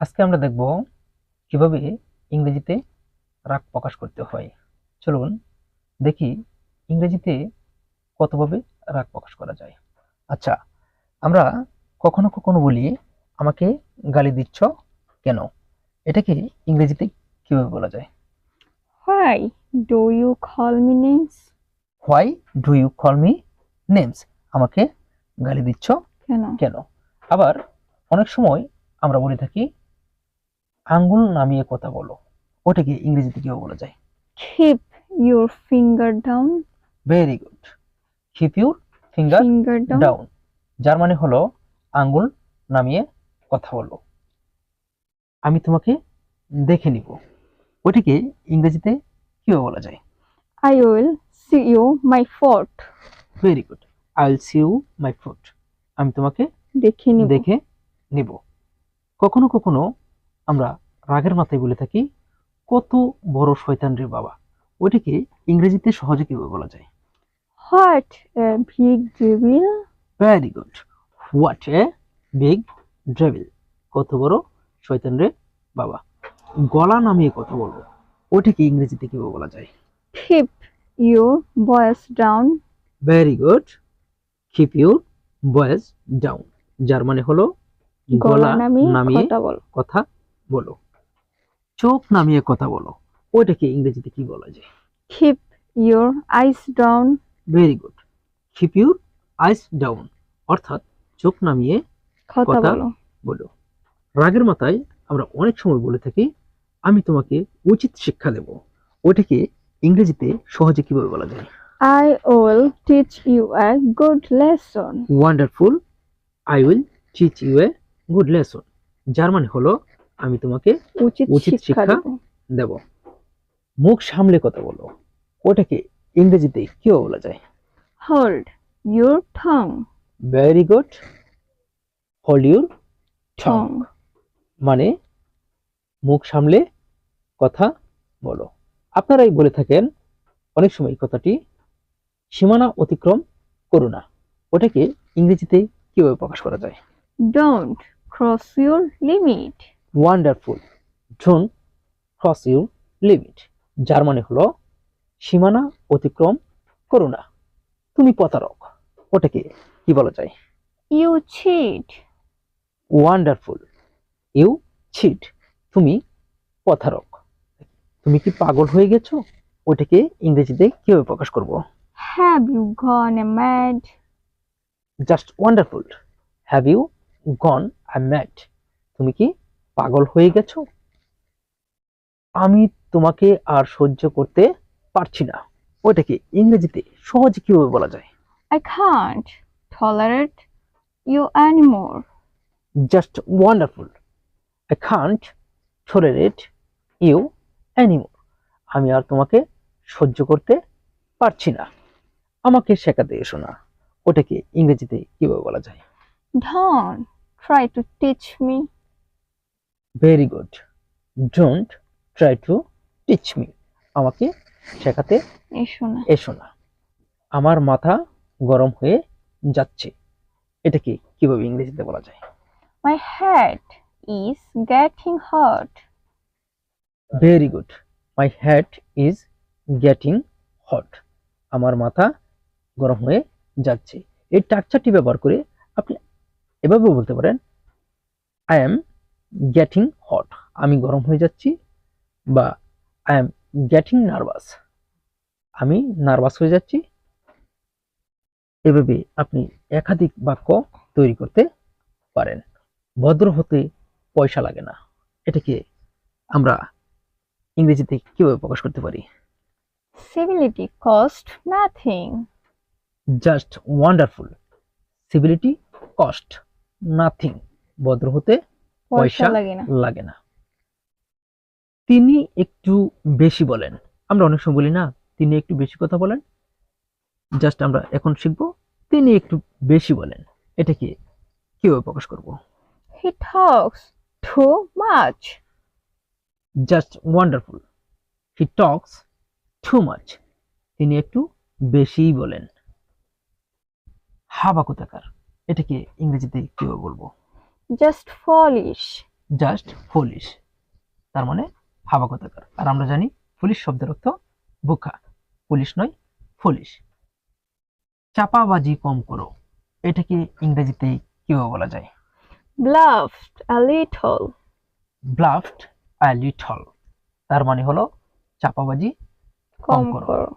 আজকে আমরা দেখব কীভাবে ইংরেজিতে রাগ প্রকাশ করতে হয়। চলুন দেখি ইংরেজিতে কতভাবে রাগ প্রকাশ করা যায়। আচ্ছা আমরা কখনো কখনো বলি আমাকে গালি দিচ্ছ কেন? এটাকে ইংরেজিতে কীভাবে বলা যায়? Why do you call me names? Why do you call me names আমাকে গালি দিচ্ছ কেন? কেন? আবার অনেক সময় আমরা বলে থাকি আঙ্গুল নামিয়ে কথা বলো। ওটাকে ইংরেজিতে কীভাবে বলা যায়? Keep your finger down. Very good keep your finger Finger down. Down যার মানে হলো আঙ্গুল নামিয়ে কথা বলো। আমি তোমাকে দেখে নিব। ওটাকে ইংরেজিতে কীভাবে বলা যায়? I will see you my foot. Very good I will see you my foot আমি তোমাকে দেখে নিব। দেখে নিব। কখনো কখনো আমরা রাগের মাথায় বলে থাকি কত বড় শয়তান রে বাবা। ওইটাকে ইংরেজিতে সহজে কীভাবে বলা যায়? A big devil. Very good what a big devil কত বড় শয়তান রে বাবা। গলা নামিয়ে কথা বলব। ওটাকে ইংরেজিতে কীভাবে বলা যায়? Keep your voice down. Very good keep your voice down যার মানে হলো গলা নামিয়ে কথা বল। কথা বলো। চোখ নামিয়ে কথা বলো। ওইটাকে ইংরেজিতে কি বলা যায়? Keep your eyes down. Very good keep your eyes down অর্থাৎ চোখ নামিয়ে কথা বলো। রাগের মাথায় আমরা অনেক সময় বলে থাকি আমি তোমাকে উচিত শিক্ষা দেব। ওইটাকে ইংরেজিতে সহজে কীভাবে বলা যায়? I will teach you a good lesson wonderful I will teach you a good lesson যার মানে হলো আমি তোমাকে উচিত শিক্ষা দেব। মুখ সামলে কথা বলো। ওটাকে ইংরেজিতে কীভাবে বলা যায়? Hold your tongue. Very good hold your tongue মানে মুখ সামলে কথা বলো। আপনারাই বলে থাকেন অনেক সময় কথাটি সীমানা অতিক্রম করো না। ওটাকে ইংরেজিতে কীভাবে প্রকাশ করা যায়? Don't cross your limit. Wonderful don't cross your limit যার মানে হলো সীমানা অতিক্রম করো না তুমি প্রতারক। ওটাকে কি বলা যায়? You cheat. Wonderful you cheat তুমি প্রতারক। তুমি কি পাগল হয়ে গেছো? ওটাকে ইংরেজিতে কীভাবে প্রকাশ করব? Have you gone mad just wonderful have you gone I mad তুমি কি পাগল হয়ে গেছো? আমি তোমাকে আর সহ্য করতে পারছি না। ওটাকে ইংরেজিতে সহজে কীভাবে বলা যায়? I can't tolerate you anymore. Just wonderful I can't tolerate you anymore আমি আর তোমাকে সহ্য করতে পারছি না। আমাকে শেখাতে এসো না। ওটাকে ইংরেজিতে কীভাবে বলা যায়? Don't try to teach me. Very good don't try to teach me আমাকে শেখাতে এসো না। এসো না। আমার মাথা গরম হয়ে যাচ্ছে। এটাকে কীভাবে ইংরেজিতে বলা যায়? My head is getting hot very good my head is getting hot আমার মাথা গরম হয়ে যাচ্ছে। এই টাকচারটি ব্যবহার করে আপনি এভাবে বলতে পারেন আই এম গেটিং হট আমি গরম হয়ে যাচ্ছি বা আই এম গেটিং নার্ভাস আমি নার্ভাস হয়ে যাচ্ছি। এভাবে আপনি একাধিক বাক্য তৈরি করতে পারেন। ভদ্র হতে পয়সা লাগে না। এটাকে আমরা ইংরেজিতে কীভাবে প্রকাশ করতে পারি? Civility cost nothing just wonderful civility cost nothing ভদ্র হতে পয়সা লাগে না। লাগে না। তিনি একটু বেশি বলেন। আমরা অনেক সময় বলি না তিনি একটু বেশি কথা বলেন। জাস্ট আমরা এখন শিখব তিনি একটু বেশি বলেন। এটাকে কীভাবে প্রকাশ করব? He talks too much. Just wonderful he talks too much তিনি একটু বেশিই বলেন। হাবা কোথাকার? এটাকে ইংরেজিতে কীভাবে বলব? Just ফলিশ জাস্ট ফুলিশ তার মানে কথাকার আর আমরা জানি ফুলিশ শব্দের অর্থ বোকা। পুলিশ নয় ফুলিশ চাপাবাজি কম করো। এটাকে ইংরেজিতে কীভাবে বলা যায়? Bluffed a little. Bluffed a little তার মানে হলো চাপাবাজি কম। করো।